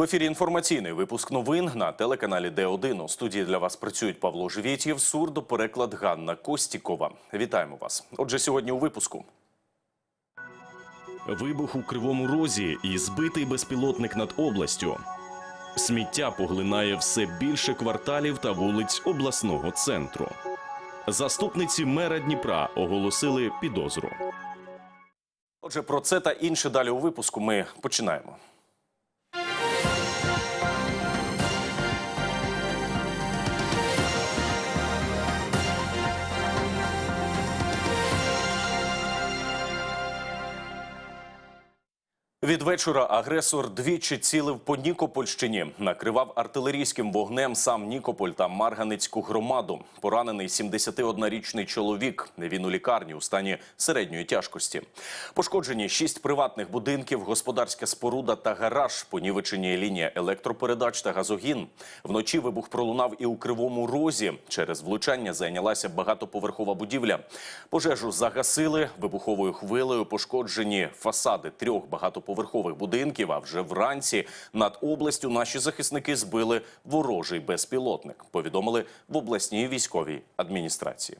В ефірі інформаційний випуск новин на телеканалі Д1. У студії для вас працюють Павло Живєтєв, сурдопереклад Ганна Костікова. Вітаємо вас. Отже, сьогодні у випуску. Вибух у Кривому Розі і збитий безпілотник над областю. Сміття поглинає все більше кварталів та вулиць обласного центру. Заступниці мера Дніпра оголосили підозру. Отже, про це та інше далі у випуску ми починаємо. Від вечора агресор двічі цілив по Нікопольщині, накривав артилерійським вогнем сам Нікополь та Марганецьку громаду. Поранений 71-річний чоловік. Він у лікарні у стані середньої тяжкості. Пошкоджені шість приватних будинків, господарська споруда та гараж. Понівечені лінія електропередач та газогін. Вночі вибух пролунав і у Кривому Розі. Через влучання зайнялася багатоповерхова будівля. Пожежу загасили вибуховою хвилею. Пошкоджені фасади трьох багатоповерхових будинків. А вже вранці над областю наші захисники збили ворожий безпілотник. Повідомили в обласній військовій адміністрації.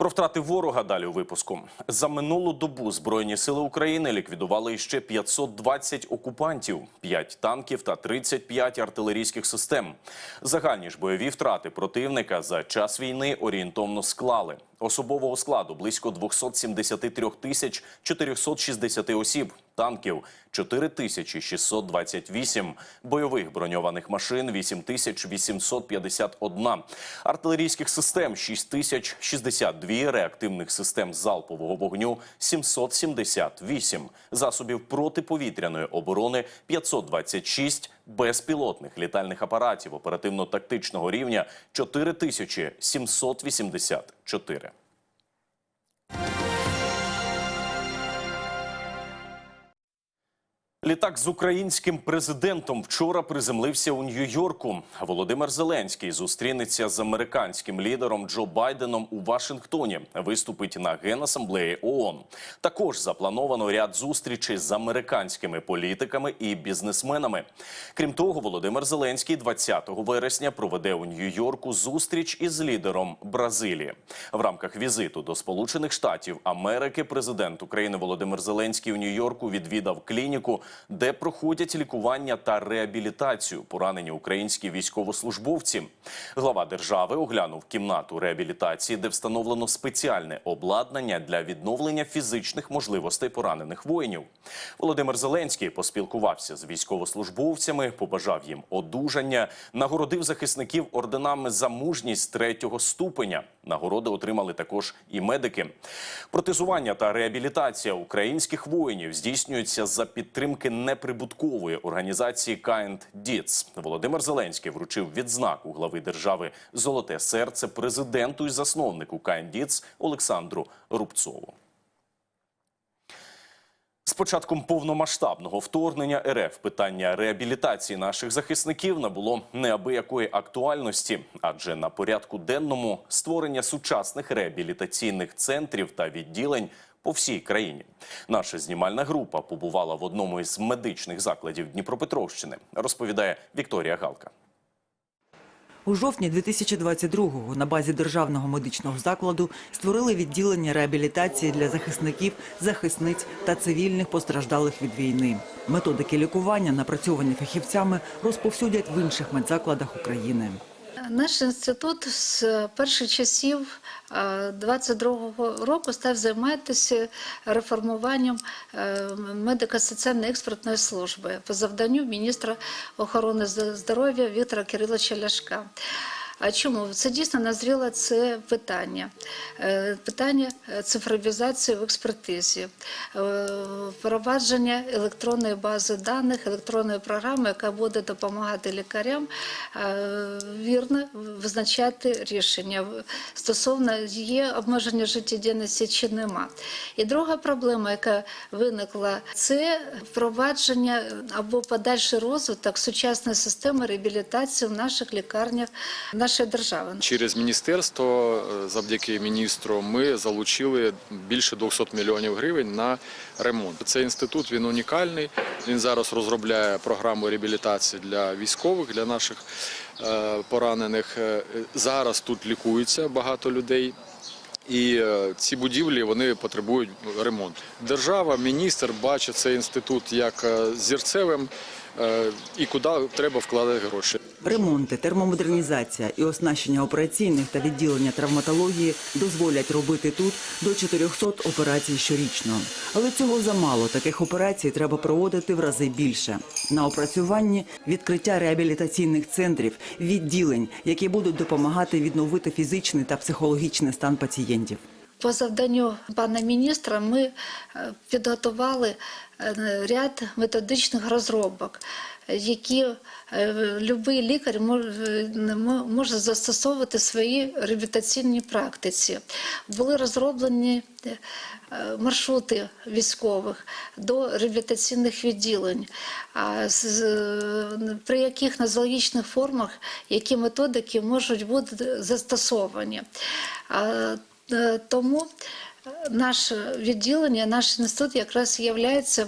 Про втрати ворога далі у випуску. За минулу добу Збройні сили України ліквідували ще 520 окупантів, 5 танків та 35 артилерійських систем. Загальні ж бойові втрати противника за час війни орієнтовно склали. Особового складу близько 273 тисяч 460 осіб, танків 4628, бойових броньованих машин 8851, артилерійських систем 6062, реактивних систем залпового вогню 778, засобів протиповітряної оборони 526, безпілотних літальних апаратів оперативно-тактичного рівня 4784. Літак з українським президентом вчора приземлився у Нью-Йорку. Володимир Зеленський зустрінеться з американським лідером Джо Байденом у Вашингтоні. Виступить на генасамблеї ООН. Також заплановано ряд зустрічей з американськими політиками і бізнесменами. Крім того, Володимир Зеленський 20 вересня проведе у Нью-Йорку зустріч із лідером Бразилії. В рамках візиту до Сполучених Штатів Америки президент України Володимир Зеленський у Нью-Йорку відвідав клініку де проходять лікування та реабілітацію поранені українські військовослужбовці. Глава держави оглянув кімнату реабілітації, де встановлено спеціальне обладнання для відновлення фізичних можливостей поранених воїнів. Володимир Зеленський поспілкувався з військовослужбовцями, побажав їм одужання, нагородив захисників орденами за мужність третього ступеня. Нагороди отримали також і медики. Протезування та реабілітація українських воїнів здійснюється за підтримки неприбуткової організації Kind Deeds. Володимир Зеленський вручив відзнаку глави держави Золоте серце президенту і засновнику Kind Deeds Олександру Рубцову. З початком повномасштабного вторгнення РФ питання реабілітації наших захисників набуло неабиякої актуальності, адже на порядку денному створення сучасних реабілітаційних центрів та відділень по всій країні. Наша знімальна група побувала в одному із медичних закладів Дніпропетровщини. Розповідає Вікторія Галка. У жовтні 2022-го на базі державного медичного закладу створили відділення реабілітації для захисників, захисниць та цивільних постраждалих від війни. Методики лікування, напрацьовані фахівцями, розповсюдять в інших медзакладах України. Наш інститут з перших часів 22-го року став займатися реформуванням е, медико-соціальної експертної служби по завданню міністра охорони здоров'я Віктора Кириловича Ляшка. А чому це дійсно назріло це питання? Е, Питання цифровізації в експертизі, е, впровадження електронної бази даних, електронної програми, яка буде допомагати лікарям е, вірно визначати рішення стосовно є обмеження життєдіяльності чи нема. І друга проблема, яка виникла, це впровадження або подальший розвиток сучасної системи реабілітації в наших лікарнях. Наш нашої держави. Через міністерство, е, завдяки міністру, ми залучили більше 200 мільйонів гривень на ремонт. Цей інститут він унікальний. Він зараз розробляє програму реабілітації для військових, для наших е, поранених. Е, Зараз тут лікується багато людей. І ці будівлі вони потребують ремонту. Держава, міністр бачить цей інститут як зірцевим і куди треба вкладати гроші. Ремонти, термомодернізація і оснащення операційних та відділення травматології дозволять робити тут до 400 операцій щорічно. Але цього замало. Таких операцій треба проводити в рази більше. На опрацюванні відкриття реабілітаційних центрів, відділень, які будуть допомагати відновити фізичний та психологічний стан пацієнтів. По завданню пана міністра ми е, підготували е, ряд методичних розробок, е, які будь-який лікар е, може застосовувати в своїй реабілітаційній практиці. Були розроблені е, маршрути військових до реабілітаційних відділень, при яких нозологічних формах які методики можуть бути застосовані. Е, Тому наше відділення, наш інститут якраз є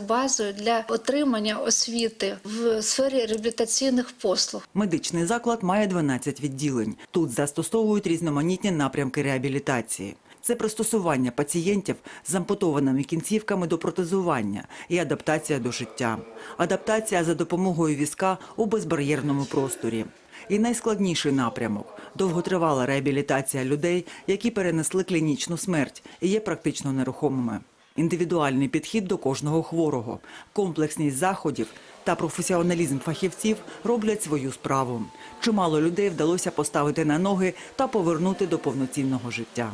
базою для отримання освіти в сфері реабілітаційних послуг. Медичний заклад має 12 відділень. Тут застосовують різноманітні напрямки реабілітації. Це пристосування пацієнтів з ампутованими кінцівками до протезування і адаптація до життя. Адаптація за допомогою візка у безбар'єрному просторі. І найскладніший напрямок довготривала реабілітація людей, які перенесли клінічну смерть і є практично нерухомими. Індивідуальний підхід до кожного хворого, комплексність заходів та професіоналізм фахівців роблять свою справу. Чимало людей вдалося поставити на ноги та повернути до повноцінного життя.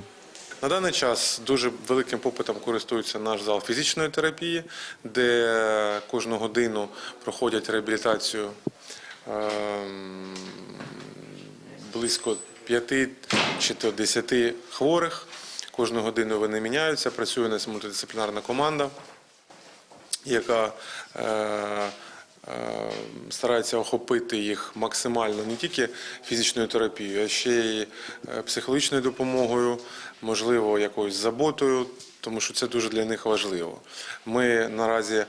На даний час дуже великим попитом користується наш зал фізичної терапії, де кожну годину проходять реабілітацію ем, близько 5 чи то 10 хворих. Кожну годину вони міняються, працює у нас мультидисциплінарна команда, яка е, е, старається охопити їх максимально не тільки фізичною терапією, а ще й е, психологічною допомогою, можливо, якоюсь заботою, тому що це дуже для них важливо. Ми наразі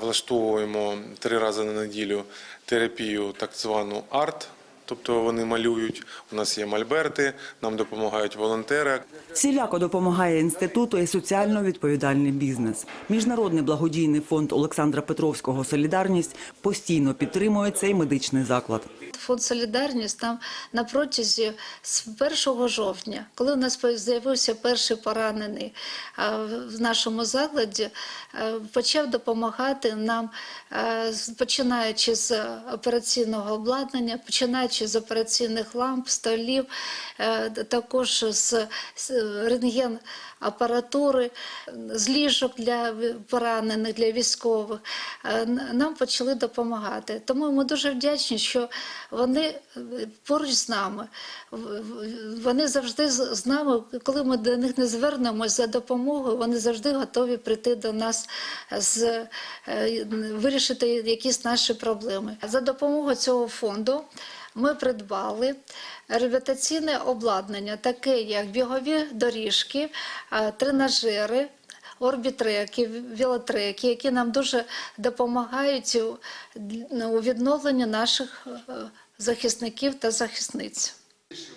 влаштовуємо три рази на неділю терапію, так звану арт. Тобто вони малюють. У нас є мольберти, нам допомагають волонтери. Всіляко допомагає інституту і соціально відповідальний бізнес. Міжнародний благодійний фонд Олександра Петровського Солідарність постійно підтримує цей медичний заклад. Фонд Солідарність там на протязі з 1 жовтня, коли у нас з'явився перший поранений в нашому закладі, е, почав допомагати нам, е, починаючи з операційного обладнання, починаючи з операційних ламп, столів, е, також з рентген апаратури, з ліжок для поранених, для військових. Е, Нам почали допомагати. Тому ми дуже вдячні, що вони е, поруч з нами. Вони завжди з нами, коли ми до них не звернемось за допомогою, вони завжди готові прийти до нас з вирішити якісь наші проблеми. За допомогою цього фонду ми придбали реабілітаційне обладнання, таке як бігові доріжки, е, тренажери. Орбітреки, велотреки, які нам дуже допомагають у, у відновленні наших е, захисників та захисниць.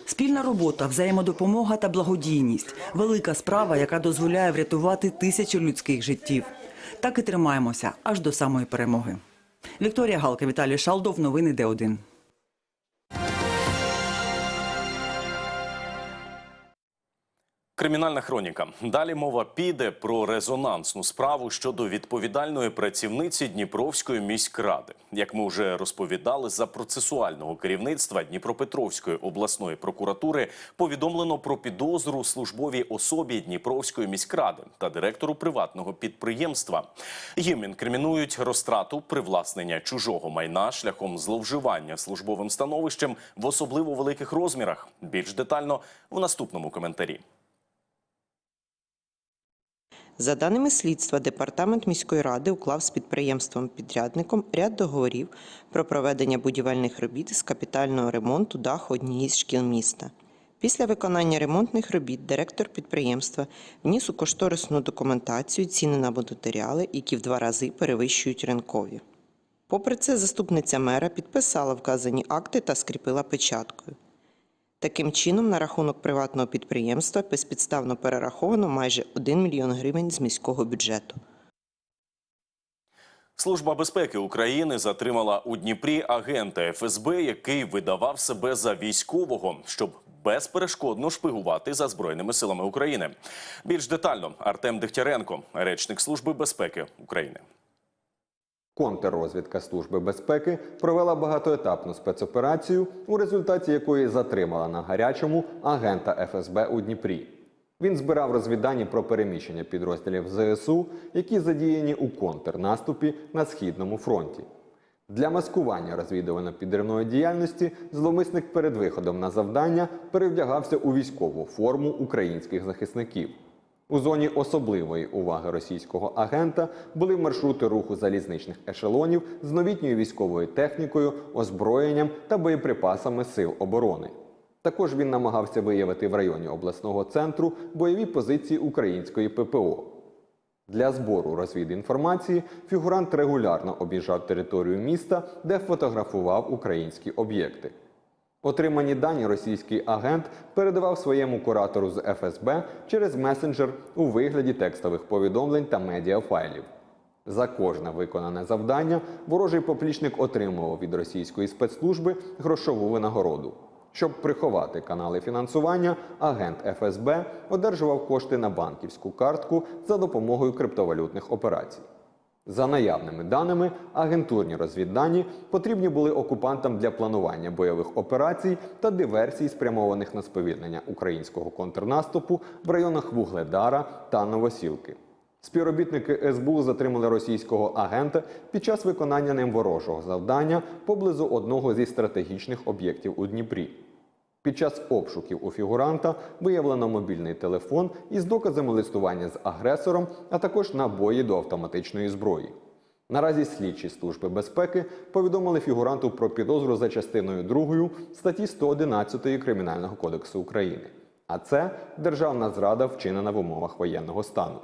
Спільна робота, взаємодопомога та благодійність велика справа, яка дозволяє врятувати тисячі людських життів. Так і тримаємося аж до самої перемоги. Вікторія Галка, Віталій Шалдов. Новини Д1. Кримінальна хроніка. Далі мова піде про резонансну справу щодо відповідальної працівниці Дніпровської міськради. Як ми вже розповідали, за процесуального керівництва Дніпропетровської обласної прокуратури повідомлено про підозру службовій особі Дніпровської міськради та директору приватного підприємства. Їм інкримінують розтрату привласнення чужого майна шляхом зловживання службовим становищем в особливо великих розмірах. Більш детально в наступному коментарі. За даними слідства, департамент міської ради уклав з підприємством-підрядником ряд договорів про проведення будівельних робіт з капітального ремонту даху однієї з шкіл міста. Після виконання ремонтних робіт директор підприємства вніс у кошторисну документацію ціни на матеріали, які в два рази перевищують ринкові. Попри це, заступниця мера підписала вказані акти та скріпила печаткою. Таким чином, на рахунок приватного підприємства безпідставно перераховано майже 1 мільйон гривень з міського бюджету. Служба безпеки України затримала у Дніпрі агента ФСБ, який видавав себе за військового, щоб безперешкодно шпигувати за збройними силами України. Більш детально Артем Дегтяренко, речник служби безпеки України. Контррозвідка Служби безпеки провела багатоетапну спецоперацію, у результаті якої затримала на гарячому агента ФСБ у Дніпрі. Він збирав розвіддані про переміщення підрозділів ЗСУ, які задіяні у контрнаступі на східному фронті. Для маскування розвідувально-підривної діяльності зловмисник перед виходом на завдання перевдягався у військову форму українських захисників. У зоні особливої уваги російського агента були маршрути руху залізничних ешелонів з новітньою військовою технікою, озброєнням та боєприпасами сил оборони. Також він намагався виявити в районі обласного центру бойові позиції української ППО. Для збору розвідінформації фігурант регулярно об'їжджав територію міста, де фотографував українські об'єкти. Отримані дані російський агент передавав своєму куратору з ФСБ через месенджер у вигляді текстових повідомлень та медіафайлів. За кожне виконане завдання ворожий поплічник отримував від російської спецслужби грошову винагороду. Щоб приховати канали фінансування, агент ФСБ одержував кошти на банківську картку за допомогою криптовалютних операцій. За наявними даними, агентурні розвіддані потрібні були окупантам для планування бойових операцій та диверсій, спрямованих на сповільнення українського контрнаступу в районах Вугледара та Новосілки. Співробітники СБУ затримали російського агента під час виконання ним ворожого завдання поблизу одного зі стратегічних об'єктів у Дніпрі. Під час обшуків у фігуранта виявлено мобільний телефон із доказами листування з агресором, а також набої до автоматичної зброї. Наразі слідчі служби безпеки повідомили фігуранту про підозру за частиною 2 статті 111 Кримінального кодексу України. А це державна зрада, вчинена в умовах воєнного стану.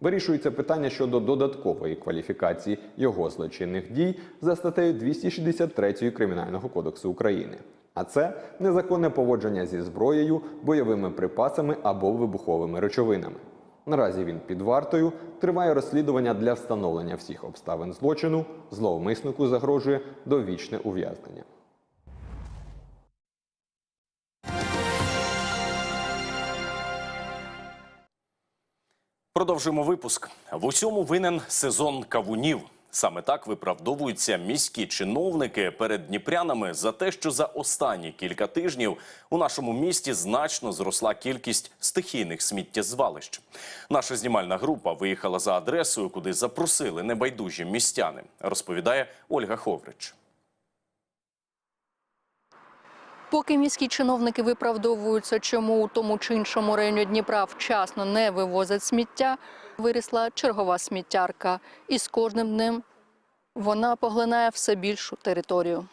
Вирішується питання щодо додаткової кваліфікації його злочинних дій за статтею 263 Кримінального кодексу України. А це незаконне поводження зі зброєю, бойовими припасами або вибуховими речовинами. Наразі він під вартою триває розслідування для встановлення всіх обставин злочину. Зловмиснику загрожує довічне ув'язнення. Продовжуємо випуск. В усьому винен сезон кавунів. Саме так виправдовуються міські чиновники перед дніпрянами за те, що за останні кілька тижнів у нашому місті значно зросла кількість стихійних сміттєзвалищ. Наша знімальна група виїхала за адресою, куди запросили небайдужі містяни. Розповідає Ольга Ховрич. Поки міські чиновники виправдовуються, чому у тому чи іншому районі Дніпра вчасно не вивозять сміття, вирісла чергова сміттярка. І з кожним днем вона поглинає все більшу територію.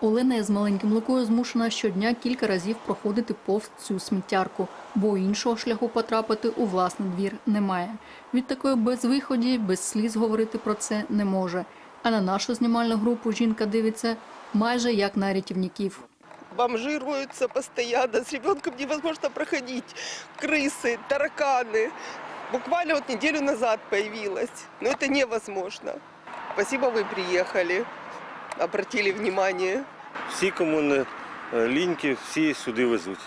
Олена з маленьким Лукою змушена щодня кілька разів проходити повз цю сміттярку, бо іншого шляху потрапити у власний двір немає. Від такої безвиході, без сліз говорити про це не може. А на нашу знімальну групу жінка дивиться майже як на рятівників. бомжируются постоянно, с ребенком невозможно проходить, крысы, тараканы. Буквально вот неделю назад появилась, но это невозможно. Спасибо, вы приехали, обратили внимание. Всі, кому не е, ліньки, всі сюди везуть.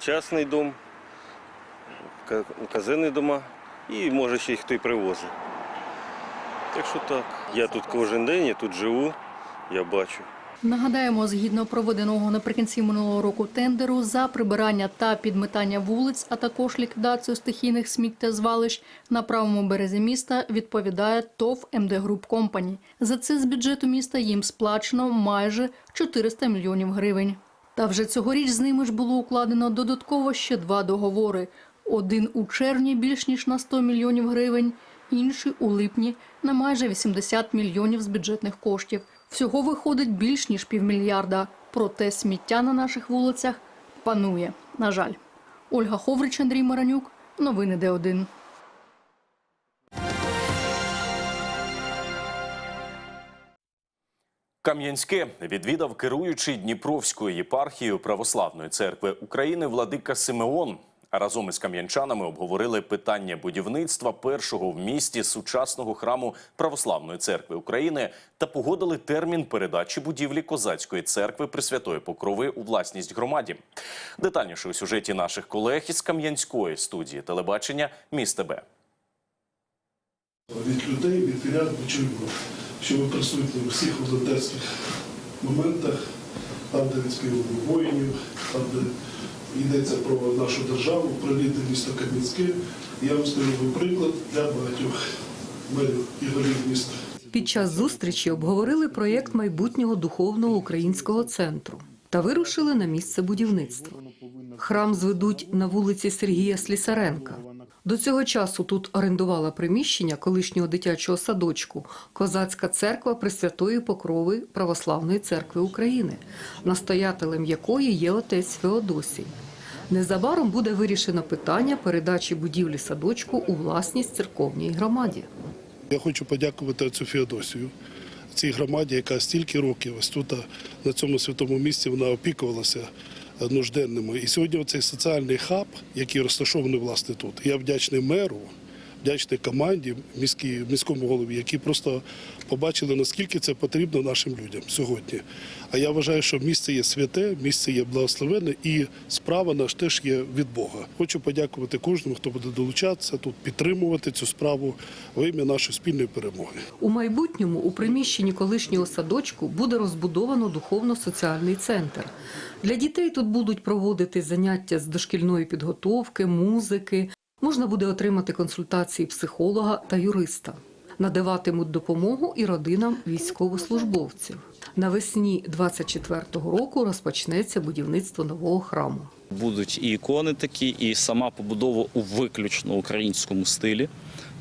Частний дом, ка- казенні дома і може ще й хто й привозить. Так що так. Я тут кожен день, я тут живу, я бачу. Нагадаємо, згідно проведеного наприкінці минулого року тендеру за прибирання та підметання вулиць, а також ліквідацію стихійних сміттєзвалищ на правому березі міста відповідає ТОВ МД Груп Компані. За це з бюджету міста їм сплачено майже 400 мільйонів гривень. Та вже цьогоріч з ними ж було укладено додатково ще два договори. Один у червні більш ніж на 100 мільйонів гривень, інший у липні на майже 80 мільйонів з бюджетних коштів. Всього виходить більш ніж півмільярда. Проте сміття на наших вулицях панує. На жаль. Ольга Ховрич, Андрій Маранюк. Новини Д1. Кам'янське відвідав керуючий Дніпровською єпархією Православної церкви України владика Симеон. Разом із кам'янчанами обговорили питання будівництва першого в місті сучасного храму Православної церкви України та погодили термін передачі будівлі козацької церкви Пресвятої Покрови у власність громаді. Детальніше у сюжеті наших колег із Кам'янської студії телебачення «Місто Б». від людей, від вірян ми чуємо, що ви присутні у всіх волонтерських моментах, там, де відспівуємо воїнів, там, де йдеться про нашу державу, про рідне місто Кам'янське. Я вам скажу приклад для багатьох мерів і голів міста. Під час зустрічі обговорили проєкт майбутнього духовного українського центру та вирушили на місце будівництва. Храм зведуть на вулиці Сергія Слісаренка. До цього часу тут орендувала приміщення колишнього дитячого садочку Козацька церква Пресвятої Покрови Православної церкви України, настоятелем якої є отець Феодосій. Незабаром буде вирішено питання передачі будівлі садочку у власність церковній громаді. Я хочу подякувати отцю Феодосію, цій громаді, яка стільки років ось тут, на цьому святому місці, вона опікувалася нужденними. І сьогодні цей соціальний хаб, який розташований власне тут, я вдячний меру, вдячний команді, міській, міському голові, які просто побачили, наскільки це потрібно нашим людям сьогодні. А я вважаю, що місце є святе, місце є благословенне і справа наш теж є від Бога. Хочу подякувати кожному, хто буде долучатися тут, підтримувати цю справу во ім'я нашої спільної перемоги. У майбутньому у приміщенні колишнього садочку буде розбудовано духовно-соціальний центр. Для дітей тут будуть проводити заняття з дошкільної підготовки, музики. Можна буде отримати консультації психолога та юриста. Надаватимуть допомогу і родинам військовослужбовців. Навесні 24-го року розпочнеться будівництво нового храму. Будуть і ікони такі, і сама побудова у виключно українському стилі.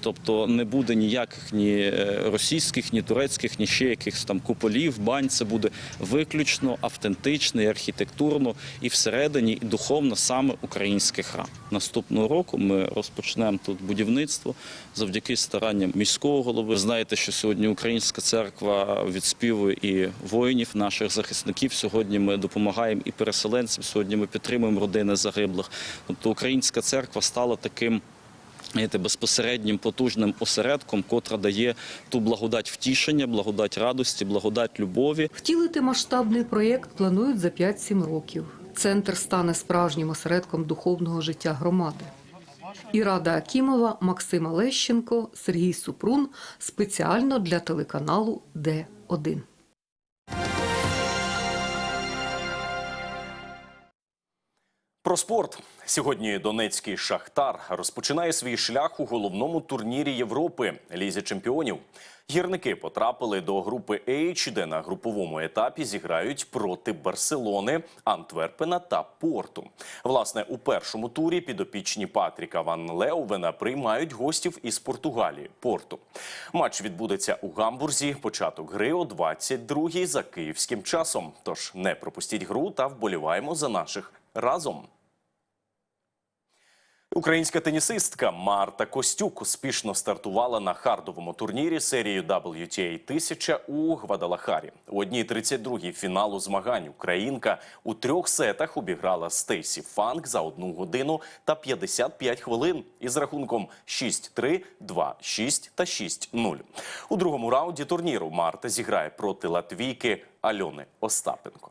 Тобто не буде ніяких ні е, російських, ні турецьких, ні ще якихось там куполів, бань. Це буде виключно автентично, і архітектурно і всередині, і духовно саме український храм. Наступного року ми розпочнемо тут будівництво завдяки старанням міського голови. Знаєте, що сьогодні українська церква відспівує і воїнів, наших захисників. Сьогодні ми допомагаємо і переселенцям. Сьогодні ми підтримуємо родини загиблих. Тобто українська церква стала таким. Безпосереднім потужним осередком, котра дає ту благодать втішення, благодать радості, благодать любові. Втілити масштабний проєкт планують за 5-7 років. Центр стане справжнім осередком духовного життя громади. Ірада Акімова, Максима Лещенко, Сергій Супрун спеціально для телеканалу Д1. Про спорт сьогодні Донецький Шахтар розпочинає свій шлях у головному турнірі Європи Лізі чемпіонів. Гірники потрапили до групи H, де на груповому етапі зіграють проти Барселони, Антверпена та Порту. Власне, у першому турі підопічні Патріка Ван Леувена приймають гостів із Португалії Порту. Матч відбудеться у Гамбурзі. Початок гри о 22-й за київським часом. Тож не пропустіть гру та вболіваємо за наших разом. Українська тенісистка Марта Костюк успішно стартувала на хардовому турнірі серії WTA 1000 у Гвадалахарі. У одній 32-й фіналу змагань українка у трьох сетах обіграла Стейсі Фанк за одну годину та 55 хвилин із рахунком 6-3, 2-6 та 6-0. У другому раунді турніру Марта зіграє проти латвійки Альони Остапенко.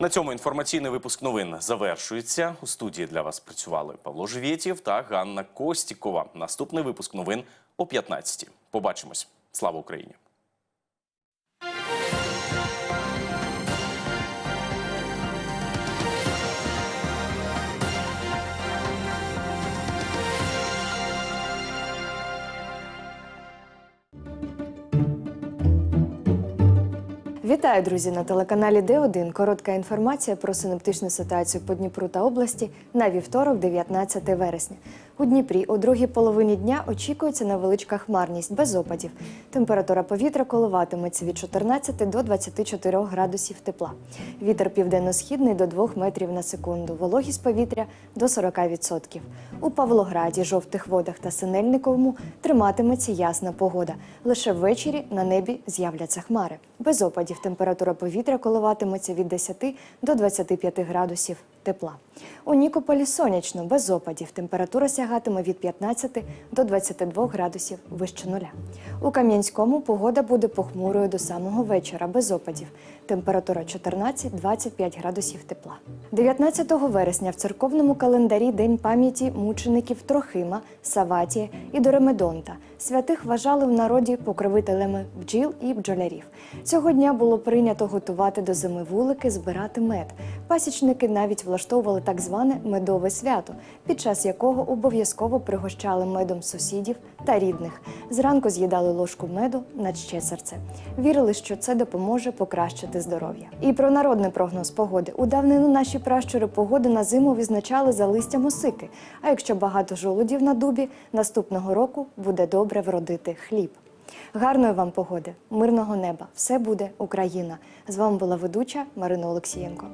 На цьому інформаційний випуск новин завершується. У студії для вас працювали Павло Живєтєв та Ганна Костікова. Наступний випуск новин о 15 Побачимось. Слава Україні! Вітаю, друзі, на телеканалі Д1. Коротка інформація про синоптичну ситуацію по Дніпру та області на вівторок, 19 вересня. У Дніпрі у другій половині дня очікується невеличка хмарність без опадів. Температура повітря коливатиметься від 14 до 24 градусів тепла. Вітер південно-східний до 2 метрів на секунду. Вологість повітря до 40%. У Павлограді, жовтих водах та Синельниковому триматиметься ясна погода. Лише ввечері на небі з'являться хмари. Без опадів температура повітря коливатиметься від 10 до 25 градусів тепла. У Нікополі сонячно, без опадів. Температура сягатиме від 15 до 22 градусів вище нуля. У Кам'янському погода буде похмурою до самого вечора, без опадів. Температура 14-25 градусів тепла. 19 вересня в церковному календарі День пам'яті мучеників Трохима, Саватія і Доремедонта. Святих вважали в народі покровителями бджіл і бджолярів. Цього дня було прийнято готувати до зими вулики, збирати мед. Пасічники навіть влаштовували так зване медове свято, під час якого обов'язково пригощали медом сусідів та рідних. Зранку з'їдали ложку меду на ще серце. Вірили, що це допоможе покращити здоров'я. І про народний прогноз погоди. У давнину наші пращури погоди на зиму відзначали за листям осики. А якщо багато жолудів на дубі, наступного року буде добре вродити хліб. Гарної вам погоди, мирного неба! Все буде Україна! З вами була ведуча Марина Олексієнко.